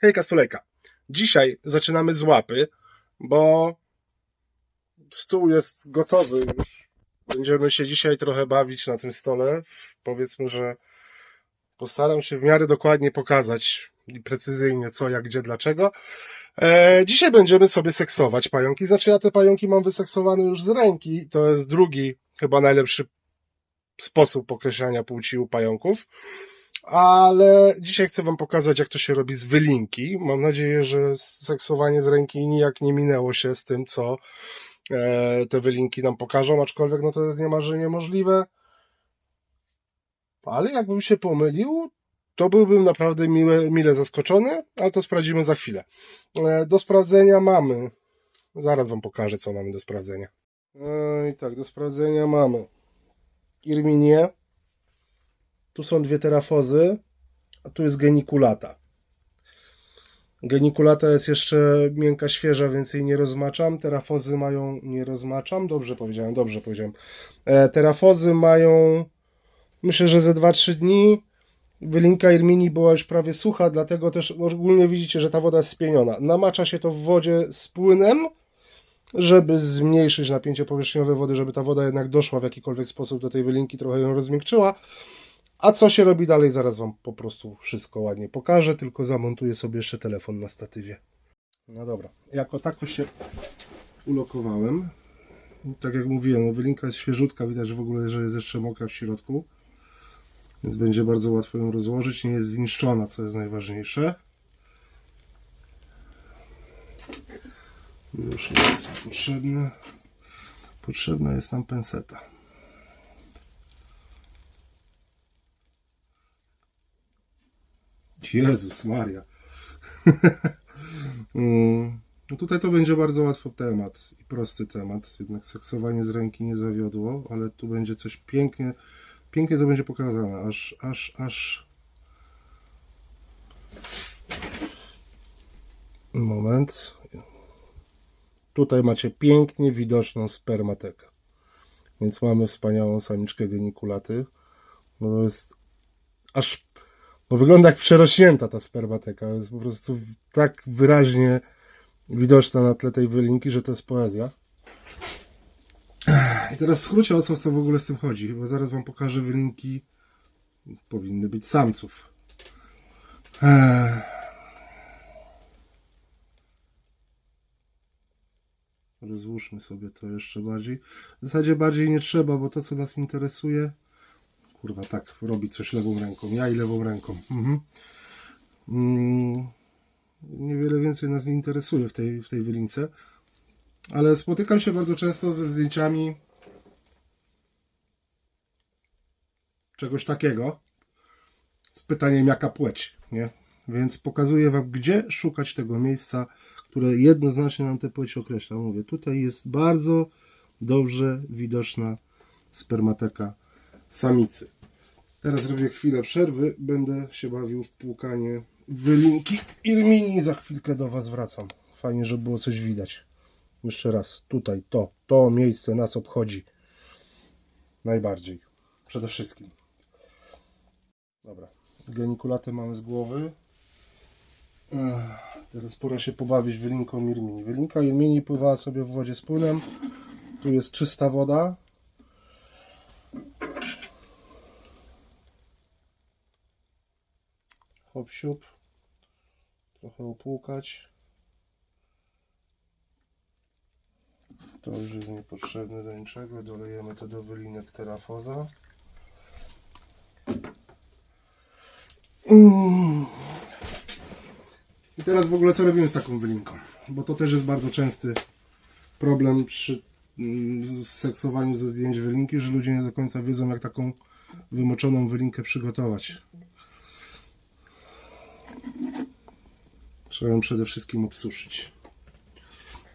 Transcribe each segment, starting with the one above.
Hejka Sulejka. Dzisiaj zaczynamy z łapy, bo stół jest gotowy już. Będziemy się dzisiaj trochę bawić na tym stole. Powiedzmy, że postaram się w miarę dokładnie pokazać i precyzyjnie co, jak, gdzie, dlaczego. E, dzisiaj będziemy sobie seksować pająki. Znaczy ja te pająki mam wyseksowane już z ręki. To jest drugi, chyba najlepszy sposób określania płci u pająków. Ale dzisiaj chcę Wam pokazać, jak to się robi z wylinki. Mam nadzieję, że seksowanie z ręki nijak nie minęło się z tym, co e, te wylinki nam pokażą, aczkolwiek no to jest niemalże niemożliwe. Ale jakbym się pomylił, to byłbym naprawdę mile, mile zaskoczony, ale to sprawdzimy za chwilę. E, do sprawdzenia mamy. Zaraz Wam pokażę, co mamy do sprawdzenia. E, I tak, do sprawdzenia mamy Irminie. Tu są dwie terafozy, a tu jest genikulata. Genikulata jest jeszcze miękka, świeża, więc jej nie rozmaczam. Terafozy mają, nie rozmaczam, dobrze powiedziałem, dobrze powiedziałem. E, terafozy mają, myślę, że ze 2-3 dni. Wylinka Irmini była już prawie sucha, dlatego też ogólnie widzicie, że ta woda jest spieniona. Namacza się to w wodzie z płynem, żeby zmniejszyć napięcie powierzchniowe wody, żeby ta woda jednak doszła w jakikolwiek sposób do tej wylinki, trochę ją rozmiękczyła. A co się robi dalej, zaraz Wam po prostu wszystko ładnie pokażę, tylko zamontuję sobie jeszcze telefon na statywie. No dobra, jako tako się ulokowałem. Tak jak mówiłem, no wylinka jest świeżutka, widać w ogóle, że jest jeszcze mokra w środku. Więc będzie bardzo łatwo ją rozłożyć, nie jest zniszczona, co jest najważniejsze. Już nie jest potrzebne. Potrzebna jest nam penseta. Jezus Maria. Mm, no tutaj to będzie bardzo łatwy temat i prosty temat. Jednak seksowanie z ręki nie zawiodło, ale tu będzie coś pięknie, pięknie to będzie pokazane. Aż, aż, aż. Moment. Tutaj macie pięknie widoczną spermatekę. Więc mamy wspaniałą samiczkę genikulaty. No to jest aż bo wygląda jak przerośnięta ta spermateka. Jest po prostu tak wyraźnie widoczna na tle tej wylinki, że to jest poezja. I teraz w skrócie o co, co w ogóle z tym chodzi, bo zaraz wam pokażę wylinki. Powinny być samców. Rozłóżmy sobie to jeszcze bardziej. W zasadzie bardziej nie trzeba, bo to co nas interesuje Kurwa, tak, robi coś lewą ręką. Ja i lewą ręką. Mhm. Mm, niewiele więcej nas nie interesuje w tej, w tej wylince. Ale spotykam się bardzo często ze zdjęciami czegoś takiego z pytaniem jaka płeć, nie? Więc pokazuję Wam, gdzie szukać tego miejsca, które jednoznacznie nam tę płeć określa. Mówię, tutaj jest bardzo dobrze widoczna spermateka samicy. Teraz zrobię chwilę przerwy. Będę się bawił w płukanie wylinki Irmini. Za chwilkę do Was wracam. Fajnie, żeby było coś widać. Jeszcze raz. Tutaj, to, to miejsce nas obchodzi. Najbardziej. Przede wszystkim. Dobra. Genikulatę mamy z głowy. Teraz pora się pobawić wylinką Irmini. Wylinka Irmini pływała sobie w wodzie z płynem. Tu jest czysta woda. Siup trochę opłukać. To już jest niepotrzebne do niczego. Dolejemy to do wylinek terafoza. I teraz w ogóle co robimy z taką wylinką? Bo to też jest bardzo częsty problem przy mm, seksowaniu ze zdjęć wylinki, że ludzie nie do końca wiedzą jak taką wymoczoną wylinkę przygotować Trzeba ją przede wszystkim obsuszyć.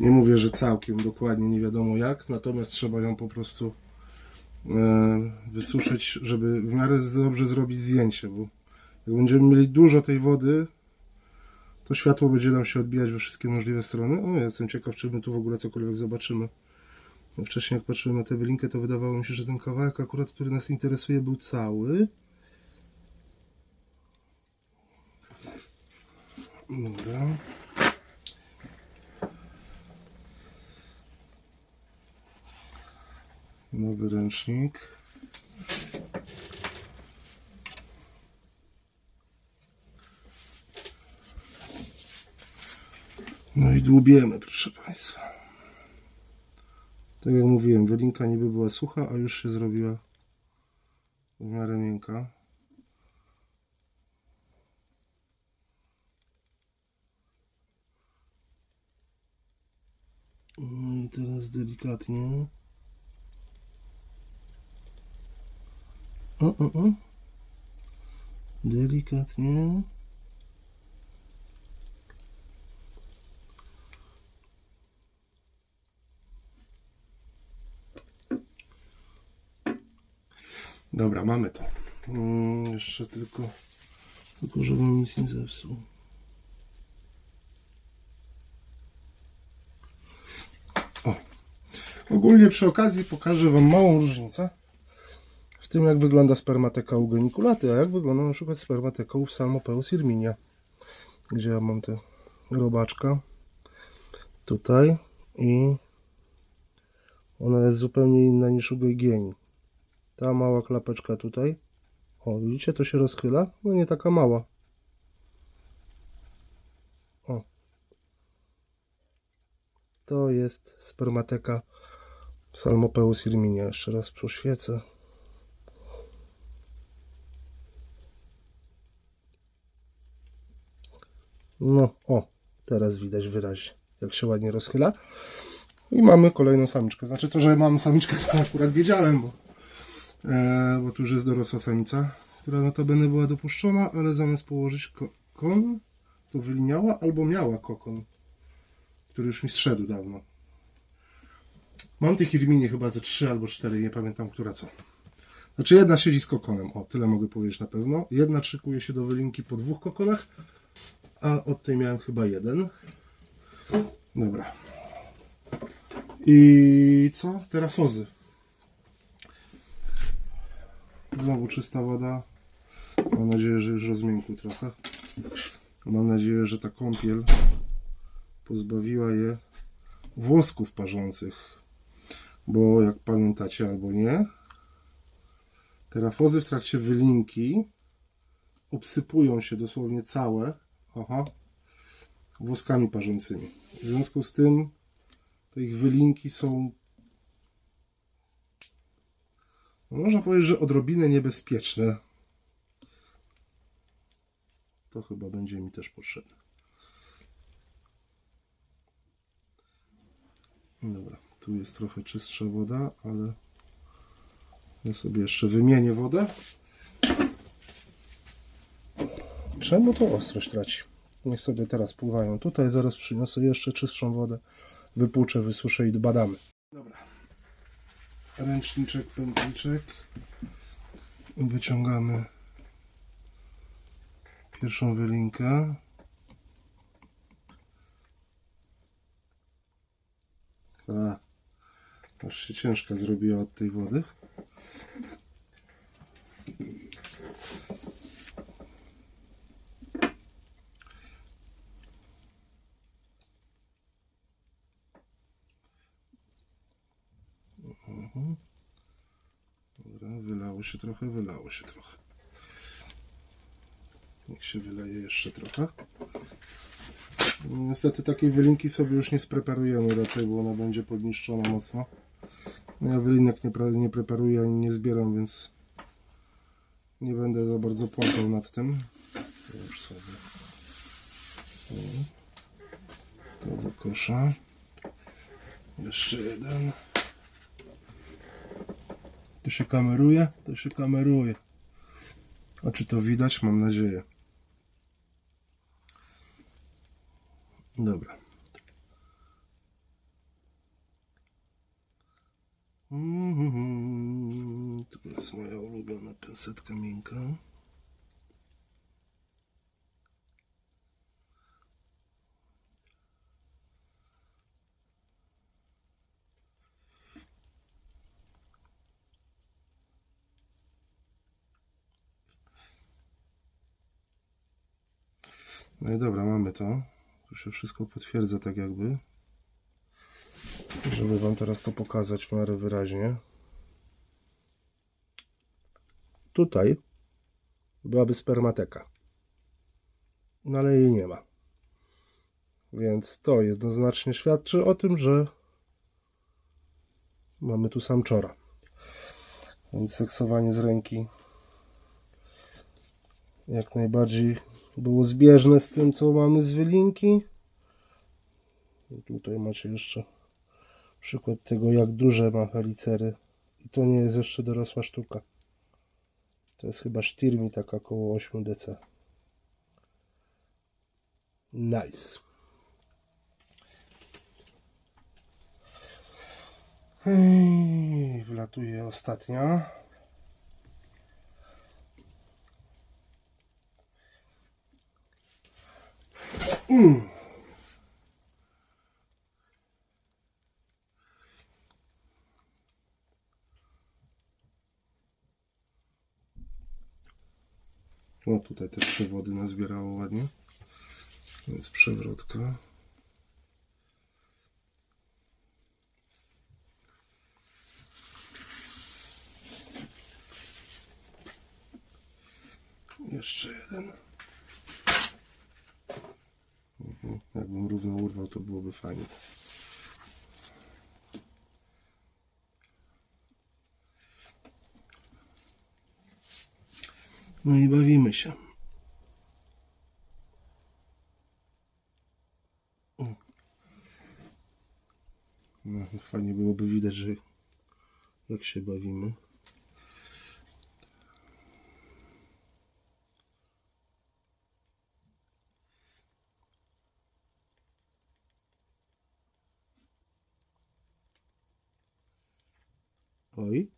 Nie mówię, że całkiem dokładnie nie wiadomo jak, natomiast trzeba ją po prostu e, wysuszyć, żeby w miarę dobrze zrobić zdjęcie, bo jak będziemy mieli dużo tej wody, to światło będzie nam się odbijać we wszystkie możliwe strony. O, jestem ciekaw, czy my tu w ogóle cokolwiek zobaczymy. Wcześniej jak patrzyłem na tę wylinkę, to wydawało mi się, że ten kawałek akurat, który nas interesuje, był cały. Dobra. Nowy ręcznik. No i dłubiemy, proszę Państwa. Tak jak mówiłem, wylinka niby była sucha, a już się zrobiła w miarę miękka. No teraz delikatnie. O, o, o. Delikatnie. Dobra, mamy to. Mm, jeszcze tylko, tylko żebym nic nie zepsuł. Ogólnie przy okazji pokażę Wam małą różnicę w tym, jak wygląda spermateka u genikulaty, a jak wygląda na przykład spermateka u Psalmopeus irminia, gdzie ja mam tę robaczka tutaj i ona jest zupełnie inna niż u Geigieni. Ta mała klapeczka tutaj. O, widzicie, to się rozchyla? No nie taka mała. O. To jest spermateka Psalmopeus irminia. Jeszcze raz poświecę. No, o, teraz widać wyraźnie, jak się ładnie rozchyla. I mamy kolejną samiczkę. Znaczy to, że mam samiczkę, to akurat wiedziałem, bo e, bo tu już jest dorosła samica, która notabene była dopuszczona, ale zamiast położyć kokon, to wyliniała albo miała kokon, który już mi zszedł dawno. Mam tych irmini chyba ze 3 albo 4, nie pamiętam, która co. Znaczy jedna siedzi z kokonem, o tyle mogę powiedzieć na pewno. Jedna szykuje się do wylinki po dwóch kokonach, a od tej miałem chyba jeden. Dobra. I co? Terafozy. Znowu czysta woda. Mam nadzieję, że już rozmiękł trochę. Mam nadzieję, że ta kąpiel pozbawiła je włosków parzących. Bo jak pamiętacie albo nie, terafozy w trakcie wylinki obsypują się dosłownie całe aha, włoskami parzącymi. W związku z tym te ich wylinki są no można powiedzieć, że odrobinę niebezpieczne. To chyba będzie mi też potrzebne. Dobra, tu jest trochę czystsza woda, ale ja sobie jeszcze wymienię wodę. Czemu to ostrość traci? Niech sobie teraz pływają tutaj, zaraz przyniosę jeszcze czystszą wodę. Wypłuczę, wysuszę i badamy. Dobra. Ręczniczek, pętliczek. Wyciągamy pierwszą wylinkę. A, aż się ciężka zrobiła od tej wody. Mhm. Dobra, wylało się trochę, wylało się trochę. Niech się wyleje jeszcze trochę. Niestety takiej wylinki sobie już nie spreparujemy raczej, bo ona będzie podniszczona mocno. No ja wylinek nie, nie preparuję ani nie zbieram, więc nie będę za bardzo płakał nad tym. To już sobie. To do kosza. Jeszcze jeden. To się kameruje? To się kameruje. A czy to widać? Mam nadzieję. Dobra. Mhm. Tu jest moja ulubiona pensetka miękka. No i dobra, mamy to. Tu się wszystko potwierdza tak jakby. Żeby wam teraz to pokazać w miarę wyraźnie. Tutaj byłaby spermateka. No ale jej nie ma. Więc to jednoznacznie świadczy o tym, że mamy tu samczora. Więc seksowanie z ręki jak najbardziej było zbieżne z tym, co mamy z wylinki. I tutaj macie jeszcze przykład tego, jak duże ma helicery. I to nie jest jeszcze dorosła sztuka. To jest chyba sztyrmi, taka około 8 dc. Nice. Wlatuje ostatnia. Mm. O, tutaj też przewody nazbierało ładnie. Więc przewrotka. Jeszcze jeden. Mhm. Jakbym równo urwał, to byłoby fajnie. No i bawimy się. No, fajnie byłoby widać, że jak się bawimy. Oj.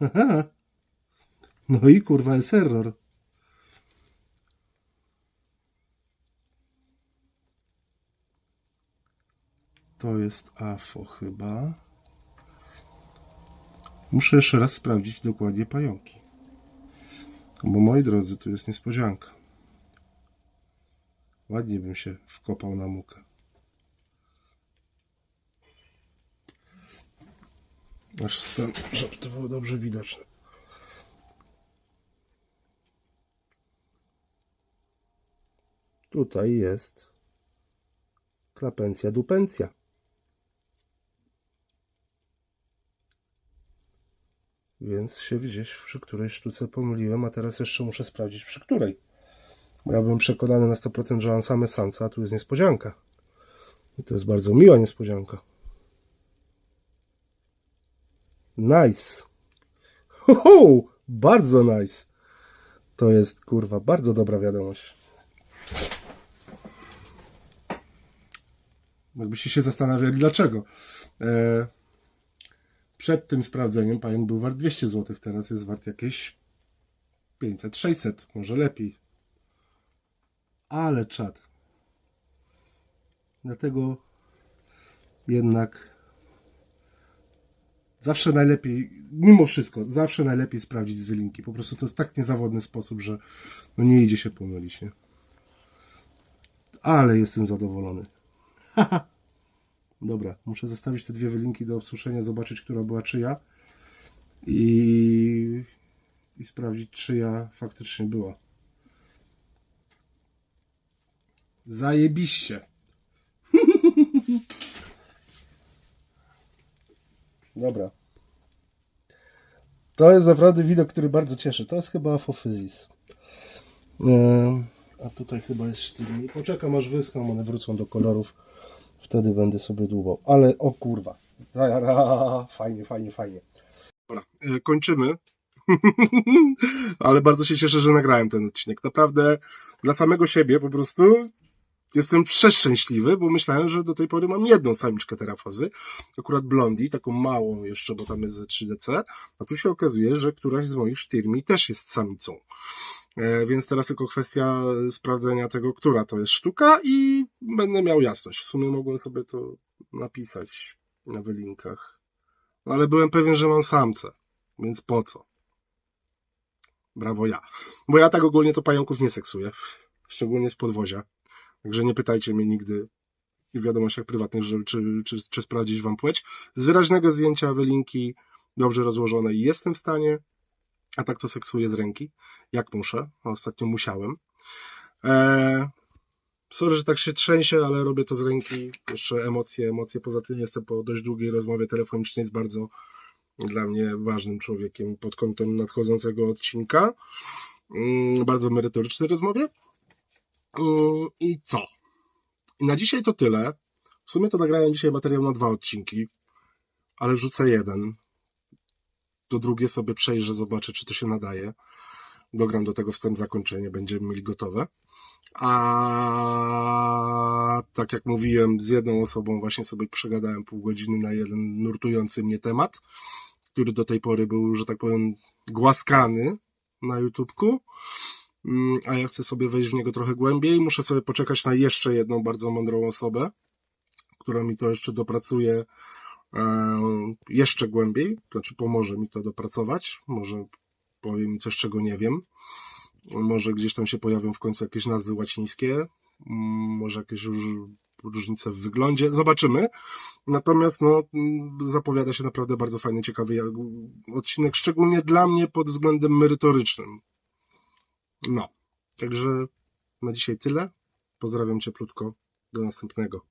No i kurwa jest error. To jest AFO chyba. Muszę jeszcze raz sprawdzić dokładnie pająki. Bo moi drodzy, tu jest niespodzianka. Ładnie bym się wkopał na mukę. Aż stan, żeby to było dobrze widoczne. Tutaj jest klapencja dupencja. Więc się gdzieś przy której sztuce pomyliłem, a teraz jeszcze muszę sprawdzić przy której. Bo ja byłem przekonany na 100%, że mam same samce, a tu jest niespodzianka. I to jest bardzo miła niespodzianka. Nice. Ho, bardzo nice. To jest kurwa bardzo dobra wiadomość. Jakbyście się zastanawiali dlaczego. E, przed tym sprawdzeniem pająk był wart 200 zł, teraz jest wart jakieś 500, 600, może lepiej. Ale czad. Dlatego jednak zawsze najlepiej, mimo wszystko, zawsze najlepiej sprawdzić z wylinki. Po prostu to jest tak niezawodny sposób, że no nie idzie się pomylić, nie? Ale jestem zadowolony. Dobra, muszę zostawić te dwie wylinki do obsuszenia, zobaczyć, która była czyja i, i sprawdzić, czyja faktycznie była. Zajebiście. Dobra. To jest naprawdę widok, który bardzo cieszy. To jest chyba afofyzis. Ehm, A tutaj chyba jest sztywny. Poczekam aż wyschną, one wrócą do kolorów. Wtedy będę sobie dłubał. Ale o kurwa. Fajnie, fajnie, fajnie. Dobra, e, kończymy. Ale bardzo się cieszę, że nagrałem ten odcinek. Naprawdę dla samego siebie po prostu jestem przeszczęśliwy, bo myślałem, że do tej pory mam jedną samiczkę terafozy. Akurat blondi, taką małą jeszcze, bo tam jest ze 3DC. A tu się okazuje, że któraś z moich sztyrmi też jest samicą. E, Więc teraz tylko kwestia sprawdzenia tego, która to jest sztuka i będę miał jasność. W sumie mogłem sobie to napisać na wylinkach. No ale byłem pewien, że mam samce, więc po co? brawo ja. Bo ja tak ogólnie to pająków nie seksuję. Szczególnie z podwozia. Także nie pytajcie mnie nigdy w wiadomościach prywatnych, że, czy, czy, czy sprawdzić wam płeć. Z wyraźnego zdjęcia Ewelinki, dobrze rozłożonej, jestem w stanie, a tak to seksuję z ręki, jak muszę. A Ostatnio musiałem. Eee, sorry, że tak się trzęsie, ale robię to z ręki. Jeszcze emocje, emocje. Poza tym jestem po dość długiej rozmowie telefonicznej z bardzo dla mnie ważnym człowiekiem pod kątem nadchodzącego odcinka. Mm, Bardzo merytorycznej rozmowie. Mm, I co? I na dzisiaj to tyle. W sumie to nagrałem dzisiaj materiał na dwa odcinki, ale wrzucę jeden. To drugie sobie przejrzę, zobaczę, czy to się nadaje. Dogram do tego wstęp zakończenie, będziemy mieli gotowe. A tak jak mówiłem, z jedną osobą właśnie sobie przegadałem pół godziny na jeden nurtujący mnie temat, który do tej pory był, że tak powiem, głaskany na YouTubku. Mm, A ja chcę sobie wejść w niego trochę głębiej. Muszę sobie poczekać na jeszcze jedną bardzo mądrą osobę, która mi to jeszcze dopracuje e, jeszcze głębiej, znaczy pomoże mi to dopracować. Może powie mi coś, czego nie wiem. Może gdzieś tam się pojawią w końcu jakieś nazwy łacińskie, mm, może jakieś róż- różnice w wyglądzie. Zobaczymy. Natomiast no, mm, zapowiada się naprawdę bardzo fajny, ciekawy odcinek, szczególnie dla mnie pod względem merytorycznym. No, także na dzisiaj tyle. Pozdrawiam cieplutko. Do następnego.